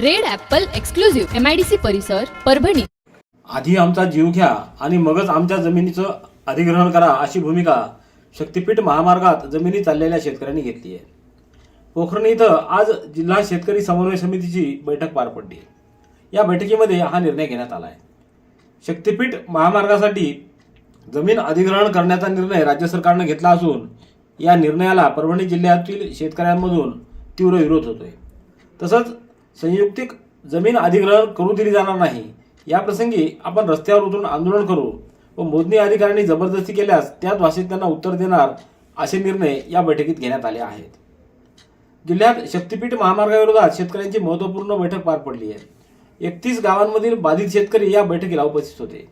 Red apple exclusive. MIDC परिसर परभणी. आधी आमचा जीव घ्या आणि मगच आमच्या जमिनीचं अधिग्रहण करा अशी भूमिका शक्तीपीठ महामार्गात जमिनी चाललेल्या शेतकऱ्यांनी घेतली आहे. पोखरणी इथं आज जिल्हा शेतकरी समन्वय समितीची बैठक पार पडली या बैठकीमध्ये हा निर्णय घेण्यात आला आहे. शक्तीपीठ महामार्गासाठी जमीन अधिग्रहण करण्याचा निर्णय राज्य सरकारनं घेतला असून या निर्णयाला परभणी जिल्ह्यातील शेतकऱ्यांमधून तीव्र विरोध होतोय. तसंच संयुक्तिक जमीन अधिग्रहण करू दिली जाणार नाही. या प्रसंगी आपण रस्त्यावर उतरून आंदोलन करू व मोजणी अधिकाऱ्यांनी जबरदस्ती केल्यास त्याच भाषेत त्यांना उत्तर देणार असे निर्णय या बैठकीत घेण्यात आले आहेत. जिल्ह्यात शक्तीपीठ महामार्गाविरोधात शेतकऱ्यांची महत्त्वपूर्ण बैठक पार पडली आहे. एकतीस गावांमधील बाधित शेतकरी या बैठकीला उपस्थित होते.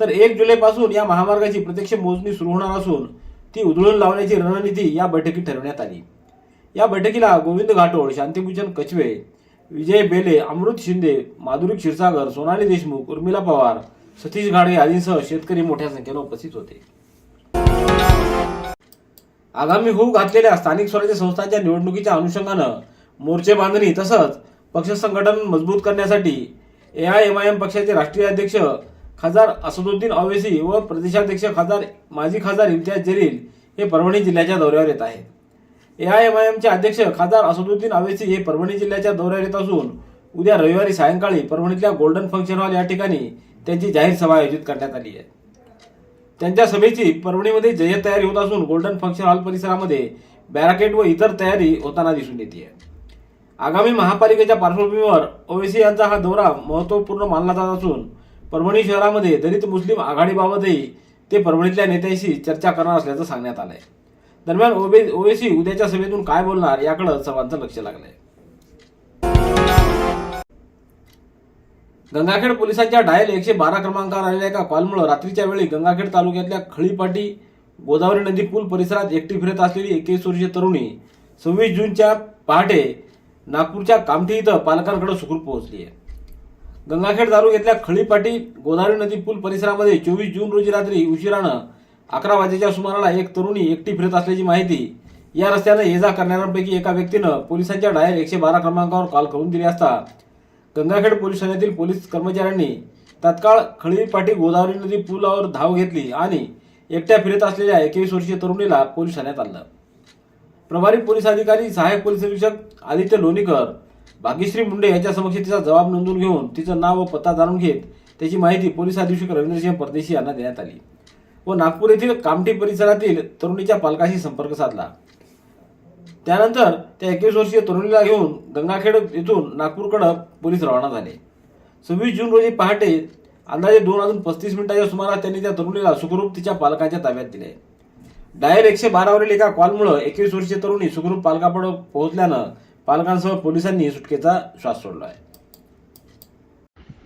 तर एक जुलैपासून या महामार्गाची प्रत्यक्ष मोजणी सुरू होणार असून ती उधळून लावण्याची रणनीती या बैठकीत ठरवण्यात आली. या बैठकीला गोविंद घाटोळ शांतीभूषण कचवे विजय बेले अमृत शिंदे माधुरी क्षीरसागर सोनाली देशमुख उर्मिला पवार सतीश घाडे आदींसह शेतकरी मोठ्या संख्येनं उपस्थित होते. आगामी होऊ घातलेल्या स्थानिक स्वराज्य संस्थांच्या निवडणुकीच्या अनुषंगानं मोर्चे बांधणी तसंच पक्ष संघटन मजबूत करण्यासाठी A I M I M पक्षाचे राष्ट्रीय अध्यक्ष खासदार असदुद्दीन ओवेसी व प्रदेशाध्यक्ष खासदार माजी खासदार इम्तियाज जलील हे परभणी जिल्ह्याच्या दौऱ्यावर येत आहेत. ए आय एम आय एमचे अध्यक्ष खासदार असदुद्दीन ओवेसी हे परभणी जिल्ह्याच्या दौऱ्यावर येत असून उद्या रविवारी सायंकाळी परभणीतल्या गोल्डन फंक्शन हॉल या ठिकाणी त्यांची जाहीर सभा आयोजित करण्यात आली आहे. त्यांच्या सभेची परभणीमध्ये जय्यत तयारी होत असून गोल्डन फंक्शन हॉल परिसरामध्ये बॅराकेट व इतर तयारी होताना दिसून येते. आगामी महापालिकेच्या पार्श्वभूमीवर ओवेसी यांचा हा दौरा महत्त्वपूर्ण मानला जात असून परभणी शहरामध्ये दलित मुस्लिम आघाडीबाबतही ते परभणीतल्या नेत्यांशी चर्चा करणार असल्याचं सांगण्यात आलं आहे दरम्यान ओबे ओवेसी उद्याच्या सभेतून काय बोलणार याकडे सर्वांचं लक्ष लागलंय. गंगाखेड पोलिसांच्या डायल एकशे बारा क्रमांकावर आलेल्या एका कॉलमुळे रात्रीच्या वेळी गंगाखेड तालुक्यातल्या खळीपाटी गोदावरी नदी पूल परिसरात एकटी फिरत असलेली एकवीस वर्षीय तरुणी सव्वीस जूनच्या पहाटे नागपूरच्या कामठी इथं पालकांकडे सुखरूप पोहोचली आहे. गंगाखेड तालुक्यातल्या खळीपाटी गोदावरी नदी पूल परिसरामध्ये चोवीस जून रोजी रात्री उशिरानं अकरा वाजेच्या सुमाराला एक तरुणी एकटी फिरत असल्याची माहिती या रस्त्यानं ये जा करणाऱ्यांपैकी एका व्यक्तीनं पोलिसांच्या डायल एकशे बारा क्रमांकावर कॉल करून दिली असता. गंगाखेड पोलीस ठाण्यातील पोलीस कर्मचाऱ्यांनी तत्काळ खळीपाठी गोदावरी नदी पुलावर धाव घेतली आणि एकट्या फिरत असलेल्या एकवीस वर्षीय तरुणीला पोलीस ठाण्यात आणलं. प्रभारी पोलीस अधिकारी सहाय्यक पोलीस निरीक्षक आदित्य लोणीकर भाग्यश्री मुंडे यांच्या समक्ष तिचा जबाब नोंदवून घेऊन तिचं नाव व पत्ता जाणून घेत त्याची माहिती पोलीस अधीक्षक रवींद्रसिंह परदेशी यांना देण्यात आली. व नागपूर येथील कामठी परिसरातील तरुणीच्या पालकाशी संपर्क साधला. त्यानंतर त्या एकवीस वर्षीय तरुणीला घेऊन गंगाखेड येथून नागपूरकडे पोलीस रवाना झाले. सव्वीस जून रोजी पहाटे अंदाजे दोन वाजून पस्तीस मिनिटाच्या सुमारास त्यांनी त्या तरुणीला सुखरूप तिच्या पालकांच्या ताब्यात दिले. डायल एकशे बारावरील एका कॉलमुळे एकवीस वर्षीय तरुणी सुखरूप पालकापुढे पोहोचल्यानं पालकांसह पोलिसांनी सुटकेचा श्वास सोडला आहे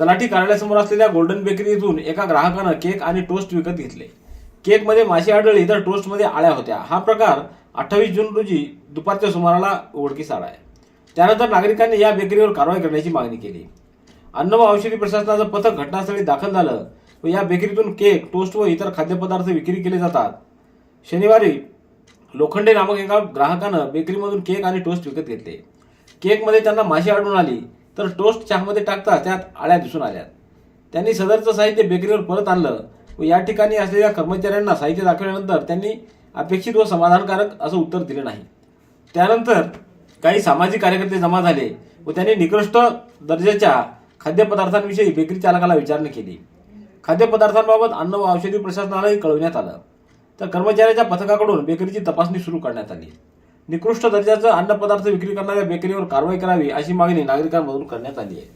तलाठी कार्यालयासमोर असलेल्या गोल्डन बेकरी एका ग्राहकानं केक आणि टोस्ट विकत घेतले. केकमध्ये माशी आढळली तर टोस्टमध्ये आळ्या होत्या. हा प्रकार अठ्ठावीस जून रोजी दुपारच्या सुमाराला उघडकीस आला आहे. त्यानंतर नागरिकांनी या बेकरीवर कारवाई करण्याची मागणी केली. अन्न व औषधी प्रशासनाचं पथक घटनास्थळी दाखल झालं व या बेकरीतून केक टोस्ट व इतर खाद्यपदार्थ विक्री केले जातात. शनिवारी लोखंडे नामक एका ग्राहकानं बेकरीमधून केक आणि टोस्ट विकत घेतले. केकमध्ये त्यांना माशी आढळून आली. तर टोस्ट चहामध्ये टाकता त्यात आळ्या दिसून आल्या त्यांनी सदरचं साहित्य बेकरीवर परत आणलं व या ठिकाणी असलेल्या कर्मचाऱ्यांना साहित्य दाखवल्यानंतर त्यांनी अपेक्षित व समाधानकारक असं उत्तर दिले नाही. त्यानंतर काही सामाजिक कार्यकर्ते जमा झाले व त्यांनी निकृष्ट दर्जाच्या खाद्यपदार्थांविषयी बेकरी चालकाला विचारणा केली. खाद्यपदार्थांबाबत अन्न व औषधी प्रशासनालाही कळवण्यात आलं. तर कर्मचाऱ्याच्या पथकाकडून बेकरीची तपासणी सुरू करण्यात आली. निकृष्ट दर्जाचं अन्नपदार्थ विक्री करणाऱ्या बेकरीवर कारवाई करावी अशी मागणी नागरिकांमधून करण्यात आली आहे.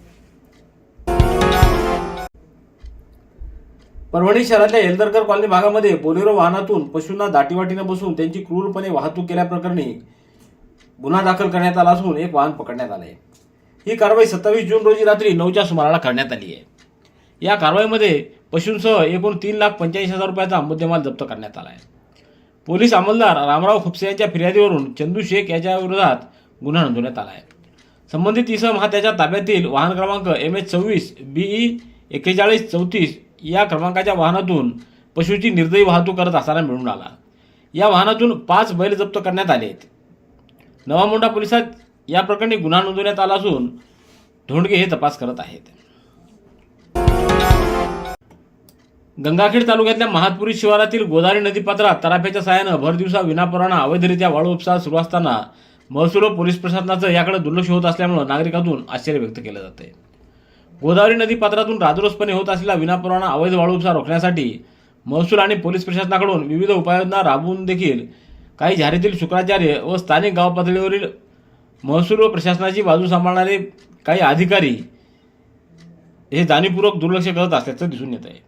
परभणी शहरातल्या एल्दरकर कॉलनी भागामध्ये बोलेरो वाहनातून पशूंना दाटीवाटीनं बसून त्यांची क्रूरपणे वाहतूक केल्याप्रकरणी गुन्हा दाखल करण्यात आला असून एक वाहन पकडण्यात आले ही कारवाई सत्तावीस जून रोजी रात्री नऊच्या सुमाराला करण्यात आली आहे. या कारवाईमध्ये पशूंसह एकूण तीन लाख पंच्याऐंशी हजार रुपयाचा मुद्देमाल जप्त करण्यात आला आहे. पोलीस अंमलदार रामराव खुपसे यांच्या फिर्यादीवरून चंदू शेख याच्या विरोधात गुन्हा नोंदवण्यात आला आहे. संबंधित इसम हा त्याच्या ताब्यातील वाहन क्रमांक एम एच सव्वीस बीई एक्केचाळीस चौतीस या क्रमांकाच्या वाहनातून पशूची निर्दयी वाहतूक करत असताना मिळून आला. या वाहनातून पाच बैल जप्त करण्यात आले आहेत. नवामोंडा पोलिसात या प्रकरणी गुन्हा नोंदवण्यात आला असून धोंडगे हे तपास करत आहेत. गंगाखेड तालुक्यातल्या महातपुरी शिवारातील गोदावरी नदीपात्रात तराफ्याच्या साहाय्यानं भर दिवसा अवैधरित्या वाळू उपसा सुरू असताना महसूल व पोलीस प्रशासनाचं याकडे दुर्लक्ष होत असल्यामुळे नागरिकातून आश्चर्य व्यक्त केलं जाते गोदावरी नदी पात्रातून राजरोसपणे होत असलेला विनापुराणा अवैध वाळू उपसा रोखण्यासाठी महसूल आणि पोलीस प्रशासनाकडून विविध उपाययोजना राबवून देखील काही झारीतील शुक्राचार्य व स्थानिक गाव पातळीवरील महसूल व प्रशासनाची बाजू सांभाळणारे काही अधिकारी हे जाणीवपूर्वक दुर्लक्ष करत असल्याचं दिसून येत आहे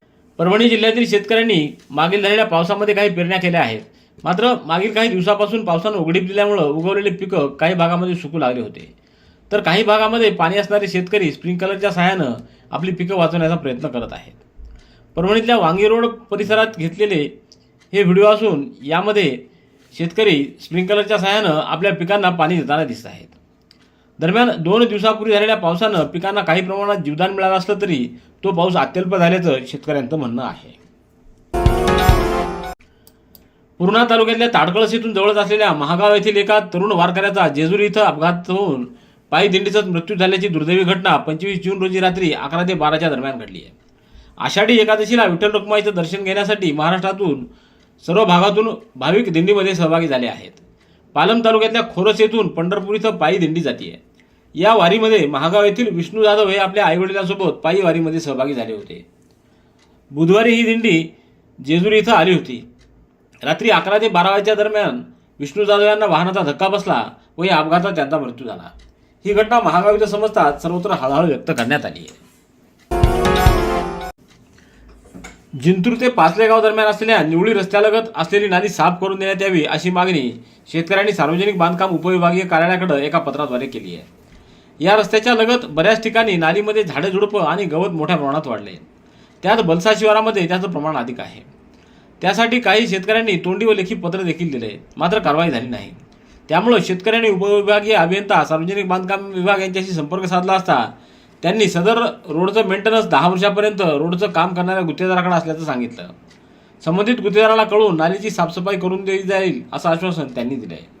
Parbhani जिल्ह्यातील शेतकऱ्यांनी मागील झालेल्या पावसामध्ये काही पेरण्या केल्या आहेत. मात्र मागील काही दिवसापासून पावसानं उघडीप दिल्यामुळं उगवलेले पिकं काही भागामध्ये सुकू लागले होते. तर काही भागामध्ये पाणी असणारे शेतकरी स्प्रिंकलरच्या सहाय्यानं आपली पिकं वाचवण्याचा प्रयत्न करत आहेत. परभणीतल्या वांगी रोड परिसरात घेतलेले हे व्हिडिओ असून यामध्ये शेतकरी स्प्रिंकलरच्या सहाय्यानं आपल्या पिकांना पाणी देताना दिसत आहेत. दरम्यान दोन दिवसापूर्वी झालेल्या पावसानं पिकांना काही प्रमाणात जीवदान मिळालं असलं तरी तो पाऊस अत्यल्प झाल्याचं शेतकऱ्यांचं म्हणणं आहे. पूर्णा तालुक्यातल्या ताडकळस येथून जवळच असलेल्या महागाव येथील एका तरुण वारकऱ्याचा जेजुरी इथं अपघात होऊन पायी दिंडीचाच मृत्यू झाल्याची दुर्दैवी घटना पंचवीस जून रोजी रात्री अकरा ते बाराच्या दरम्यान घडली आहे. आषाढी एकादशीला विठ्ठल रुक्माईचं दर्शन घेण्यासाठी महाराष्ट्रातून सर्व भागातून भाविक दिंडीमध्ये सहभागी झाले आहेत. पालम तालुक्यातल्या खोरस येथून पंढरपूर इथं पायी दिंडी जाते या वारीमध्ये महागाव येथील विष्णू जाधव हे आपल्या आईवडिलांसोबत पायी वारीमध्ये सहभागी झाले होते. बुधवारी ही दिंडी जेजुरी इथं आली होती. रात्री अकरा ते बारा वाजेच्या दरम्यान विष्णू जाधव यांना वाहनाचा धक्का बसला व या अपघातात त्यांचा मृत्यू झाला. ही घटना महागाव इथं समजताच सर्वत्र हळहळ व्यक्त करण्यात आली आहे. जिंतूर ते पाचलेगाव दरम्यान असलेल्या निवळी रस्त्यालगत असलेली नाली साफ करून देण्यात यावी अशी मागणी शेतकऱ्यांनी सार्वजनिक बांधकाम उपविभागीय कार्यालयाकडे एका पत्राद्वारे केली आहे. या रस्त्याच्या लगत बऱ्याच ठिकाणी नालीमध्ये झाडे झुडपं आणि गवत मोठ्या प्रमाणात वाढले. त्यात बलसा शिवारामध्ये त्याचं प्रमाण अधिक आहे. त्यासाठी काही शेतकऱ्यांनी तोंडी व लेखी पत्र देखील दिले. मात्र कारवाई झाली नाही. त्यामुळे शेतकऱ्यांनी उपविभागीय अभियंता सार्वजनिक बांधकाम विभाग यांच्याशी संपर्क साधला असता त्यांनी सदर रोडचं मेंटेनन्स दहा वर्षापर्यंत रोडचं काम करणाऱ्या गुत्तेदाराकडे असल्याचं सांगितलं. संबंधित गुत्तेदाराला कळून नालीची साफसफाई करून दिली जाईल असं आश्वासन त्यांनी दिलं आहे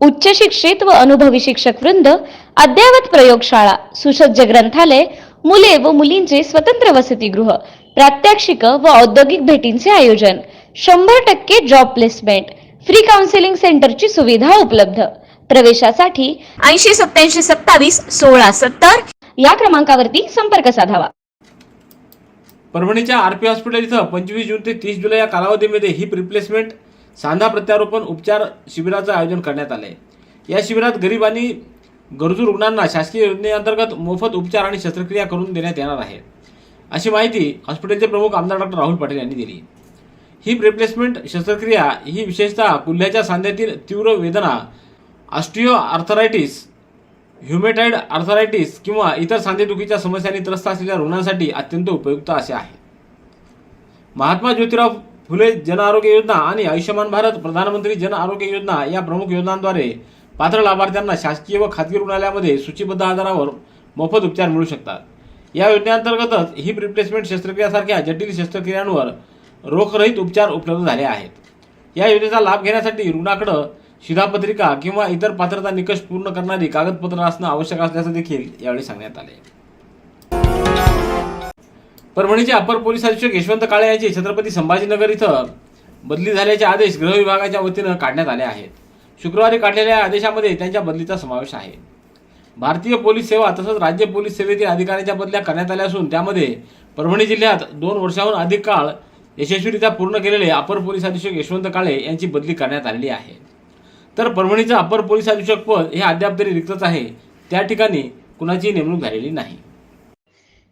उच्च शिक्षित व अनुभवी शिक्षक वृंद अद्ययावत प्रयोगशाळा सुसज्ज ग्रंथालय मुले व मुलींचे स्वतंत्र वसतिगृह प्रात्यक्षिक व औद्योगिक भेटींचे आयोजन शंभर टक्के जॉब प्लेसमेंट फ्री काउन्सिलिंग सेंटरची सुविधा उपलब्ध. प्रवेशासाठी ऐंशी सत्याऐंशी सत्तावीस सोळा सत्तर या क्रमांकावरती संपर्क साधावा. परभणीच्या आरपी हॉस्पिटल इथं पंचवीस जून ते तीस जुलै या कालावधीमध्ये हिप रिप्लेसमेंट सांधा प्रत्यारोपण उपचार शिबिराचं आयोजन करण्यात आलं आहे या शिबिरात गरीब आणि गरजू रुग्णांना शासकीय योजनेअंतर्गत मोफत उपचार आणि शस्त्रक्रिया करून देण्यात येणार आहे. अशी माहिती हॉस्पिटलचे प्रमुख आमदार डॉक्टर राहुल पाटील यांनी दिली. हिप रिप्लेसमेंट शस्त्रक्रिया ही विशेषतः कुल्ह्याच्या सांध्यातील तीव्र वेदना ऑस्टिओ आर्थरायटिस ह्युमेटाईड आर्थरायटिस किंवा इतर सांधेदुखीच्या समस्यांनी त्रस्त असलेल्या रुग्णांसाठी अत्यंत उपयुक्त असे आहे. महात्मा ज्योतिराव फुले जन आरोग्य योजना आणि आयुष्यमान भारत प्रधानमंत्री जन आरोग्य योजना या प्रमुख योजनांद्वारे पात्र लाभार्थ्यांना शासकीय व खाजगी रुग्णालयामध्ये सूचीबद्ध आधारावर मोफत उपचार मिळू शकतात. या योजनेअंतर्गतच हिप रिप्लेसमेंट शस्त्रक्रियासारख्या जटिल शस्त्रक्रियांवर रोखरहित उपचार उपलब्ध झाले आहेत. या योजनेचा लाभ घेण्यासाठी रुग्णाकडं शिधापत्रिका किंवा इतर पात्रता निकष पूर्ण करणारी कागदपत्र असणं आवश्यक असल्याचं देखील यावेळी सांगण्यात आले. परभणीचे अपर पोलीस अधीक्षक यशवंत काळे यांची छत्रपती संभाजीनगर इथं बदली झाल्याचे आदेश गृह विभागाच्या वतीनं काढण्यात आले आहेत. शुक्रवारी काढलेल्या आदेशामध्ये त्यांच्या बदलीचा समावेश आहे. भारतीय पोलीस सेवा तसंच राज्य पोलीस सेवेतील अधिकाऱ्यांच्या बदल्या करण्यात आल्या असून त्यामध्ये परभणी जिल्ह्यात दोन वर्षाहून अधिक काळ यशस्वीरित्या पूर्ण केलेले अपर पोलीस अधीक्षक यशवंत काळे यांची बदली करण्यात आलेली आहे. तर परभणीचं अपर पोलीस अधीक्षक पद हे अद्याप तरी रिक्तच आहे. त्या ठिकाणी कुणाची नेमणूक झालेली नाही.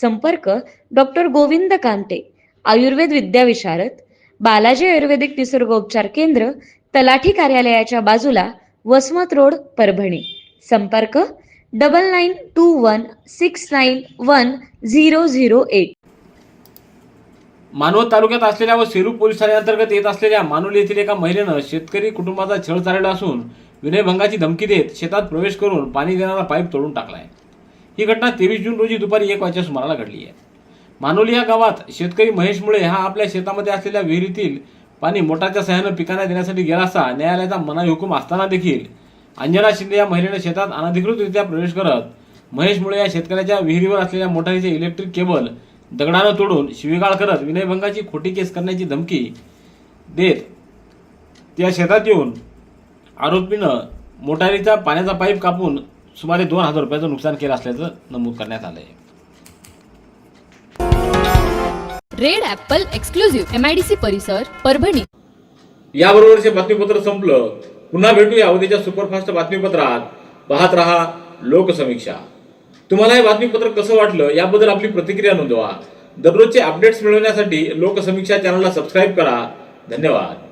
संपर्क डॉक्टर गोविंद कांते आयुर्वेद विद्याविशारद बालाजी आयुर्वेदिक निसर्गोपचार केंद्र तलाठी कार्यालयाच्या बाजूला वसमत रोड परभणी. संपर्क double nine two one six nine one zero zero eight Manwat तालुक्यात असलेल्या व सेलू पोलीस ठाण्याअंतर्गत येत असलेल्या मानोली येथील एका महिलेनं शेतकरी कुटुंबाचा छळ चालला असून विनयभंगाची धमकी देत शेतात प्रवेश करून पाणी देणारा पाईप तोडून टाकलाय. ही घटना तेवीस जून रोजी दुपारी एक वाजच्या सुमाराला घडली आहे. मानोली या गावात शेतकरी महेश मुळे हा आपल्या शेतामध्ये असलेल्या विहिरीतील पाणी मोटारच्या सहाय्यानं पिकांना देण्यासाठी गेला असता न्यायालयाचा मनाई हुकूम असताना देखील अंजना शिंदे या महिलेनं शेतात अनधिकृतरित्या प्रवेश करत महेश मुळे या शेतकऱ्याच्या विहिरीवर असलेल्या मोटारीचे इलेक्ट्रिक केबल दगडानं तोडून शिवीगाळ करत विनयभंगाची खोटी केस करण्याची धमकी देत त्या शेतात येऊन आरोपीनं मोटारीचा पाण्याचा पाईप कापून सुमारे दोन हजार रुपयाचं नुकसान केलं असल्याचं नमूद करण्यात आलं आहे red apple exclusive M I D C परिसर परभणी. याबरोबरचे बातमीपत्र संपलं. पुन्हा भेटूया उद्याच्या सुपरफास्ट बातमीपत्रात. पाहत रहा लोकसमीक्षा. तुम्हाला हे बातमीपत्र कसं वाटलं याबद्दल आपली प्रतिक्रिया नोंदवा. दररोजचे अपडेट्स मिळवण्यासाठी लोकसमीक्षा चॅनलला सबस्क्राईब करा. धन्यवाद.